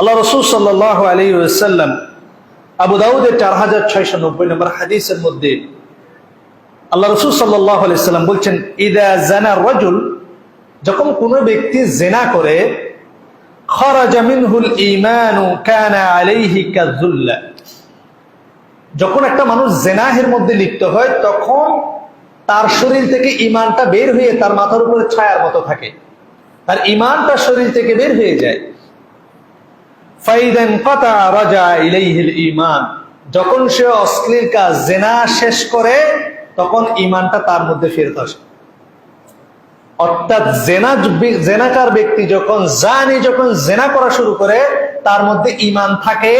আল্লাহ রসুল সাল্লাহ আলী সাল্লাম আবু দাউদের চার হাজার ছয়শো নব্বই নম্বর হাদিসের মধ্যে আল্লাহ রসুল সাল্লাহ আলাইসাল্লাম বলছেন, ইদা জানা রজুল যখন কোনো ব্যক্তি জেনা করে যখন একটা মানুষ জেনাহের মধ্যে লিপ্ত হয়, তখন তার শরীর থেকে ইমানটা বের হয়ে তার মাথার উপরে ছায়ার মতো থাকে। তার ইমানটা শরীর থেকে বের হয়ে যায়। যখন সে অশ্লীল কাজ, জেনা শেষ করে, তখন ইমানটা তার মধ্যে ফেরত আসে। অর্থাৎ জেনা জেনাকার ব্যক্তি যখন জানি, যখন জেনা করা শুরু করে, তার মধ্যে ইমান থাকে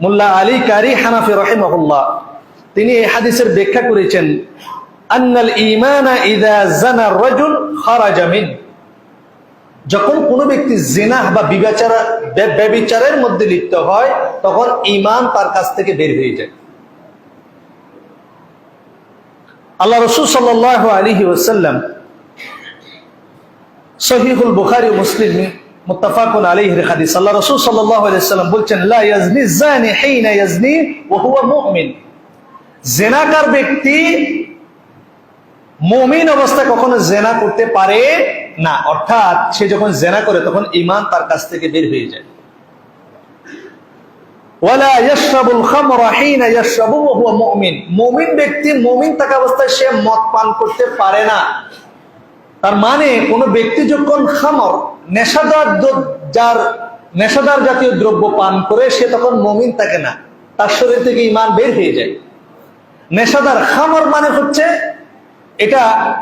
মুল্লা আলী কারি হানাফি রহিমহুল্লাহ। তিনি এই হাদিসের ব্যাখ্যা করেছেন, আন্নাল ইমানা ইদা জানা রাজুল খারাজা মিন। যখন কোনো ব্যক্তি জেনা বা বিবেচারা ব্যবিচারের মধ্যে লিপ্ত হয়, তখন ইমান তার কাছ থেকে বের হয়ে যায়। আল্লাহ রসুল সাল্লাহ আলহি ওসাল্লাম সহিহুল বুখারি মুসলিম আলাইহির হাদিস, আল্লাহ সাল্লাম বলছেন জেনাকার ব্যক্তি মুমিন অবস্থায় কখনো জেনা করতে পারে না, অর্থাৎ সে যখন জেনা করে, তখন ঈমান তার কাছ থেকে বের হয়ে যায়। মানে যার নেশাদার জাতীয় দ্রব্য পান করে, সে তখন মমিন থাকে না। তার শরীর থেকে ইমান বের হয়ে যায়। নেশাদার খামর মানে হচ্ছে, এটা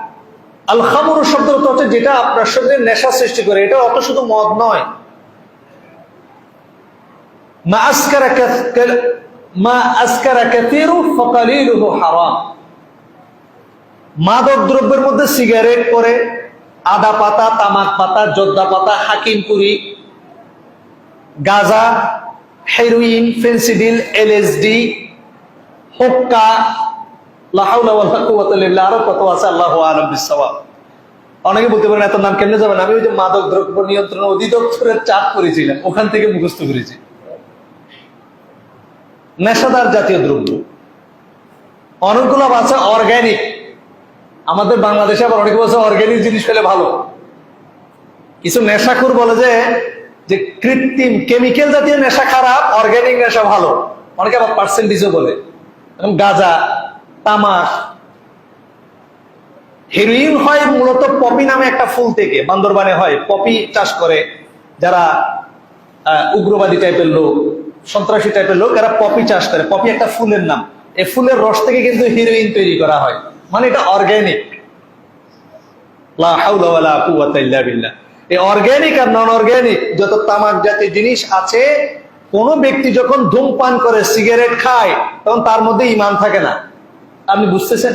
আল খামর শব্দ হচ্ছে যেটা আপনার শরীরে নেশা সৃষ্টি করে। এটা অত শুধু মদ নয়। মা আসকারা মা আসকারা কাতিরু মাদক দ্রব্যের মধ্যে সিগারেট করে আদা পাতা, তামাক পাতা যোদ্ধা পাতা Hakimpuri Gaza, heroin, Phensedyl, LSD, হোক্কা আরও কত আছে? আল্লাহ আলম অনেকে বলতে পারেন, এত নাম কেমনে যাবেন আমি ওই যে মাদক দ্রব্য নিয়ন্ত্রণ অধিদপ্তরের চাপ করেছিলাম ওখান থেকে মুখস্থ করেছি। নেশাদার জাতীয় দ্রব্য। অনেকগুলো আছে অর্গ্যানিক আমাদের বাংলাদেশে আবার অনেকে বলছে অর্গ্যানিক জিনিস পেলে ভালো। কিছু নেশাখুর বলে যে যে কৃত্রিম কেমিক্যাল জাতীয় নেশা খারাপ অর্গ্যানিক নেশা ভালো। অনেকে আবার পার্সেন্টেজও বলে। গাজা, তামাক হেরোইন হয় মূলত পপি নামে একটা ফুল থেকে, বান্দরবানে হয়। পপি চাষ করে যারা উগ্রবাদী টাইপের লোক, সন্ত্রাসী টাইপের লোক, এরা পপি চাষ করে। পপি একটা ফুলের নাম। এই ফুলের রস থেকে কিন্তু হিরোইন তৈরি করা হয়। মানে এটা অর্গ্যানিক এই অর্গ্যানিক আর নন অর্গ্যানিক যত তামাক জাতীয় জিনিস আছে, কোন ব্যক্তি যখন ধূমপান করে সিগারেট খায়, তখন তার মধ্যে ইমান থাকে না। আপনি বুঝতেছেন?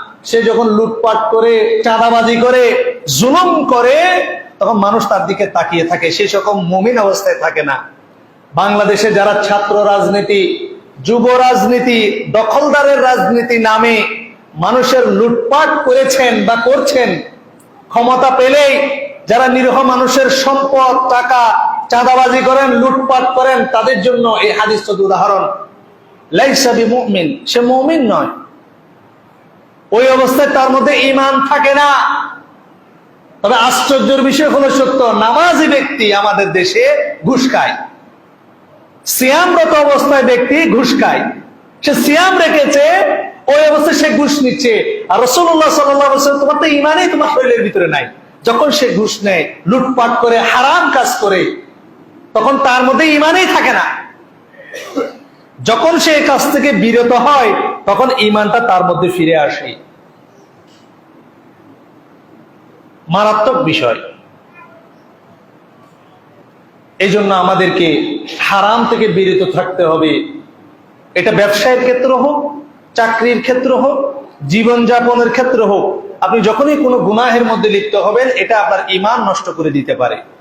সে যখন লুটপাট করে, চাঁদাবাজি করে, জুলুম করে, তখন মানুষ তার দিকে তাকিয়ে থাকে। সে সকম মুমিন অবস্থায় থাকে না, বাংলাদেশে যারা ছাত্র রাজনীতি, যুব রাজনীতি, দখলদারের রাজনীতি নামে মানুষের লুটপাট করেছেন বা করছেন, ক্ষমতা পেলেই যারা নিরীহ মানুষের সম্পদ, টাকা, চাঁদাবাজি করেন, লুটপাট করেন, তাদের জন্য এই হাদিস উদাহরণ। লাইসাবি মুমিন, সে মুমিন নয়। ওই অবস্থায় তার মধ্যে ইমান থাকে না। তবে আশ্চর্যের বিষয় হলো সত্য, নামাজি ব্যক্তি আমাদের দেশে ঘুষ খায়। সিয়ামরত অবস্থায় ব্যক্তি ঘুষ খায়। সে সিয়াম রেখেছে, ওই অবস্থায় সে ঘুষ নিচ্ছে। আর রসুল্লাহ সাল্লাম তোমার তো ইমানেই তোমার শরীরের ভিতরে নাই। যখন সে ঘুষ নেয়, লুটপাট করে, হারাম কাজ করে, তখন তার মধ্যে ইমানেই থাকে না। যখন সে কাজ থেকে বিরত হয়, তখন ইমানটা তার মধ্যে ফিরে আসে। মারাত্মক বিষয়। এই জন্য আমাদেরকে হারাম থেকে বিরত থাকতে হবে। এটা ব্যবসায়ের ক্ষেত্র হোক, চাকরির ক্ষেত্র হোক, জীবনযাপনের ক্ষেত্র হোক, আপনি যখনই কোনো গুনাহের মধ্যে লিপ্ত হবেন, এটা আপনার ইমান নষ্ট করে দিতে পারে।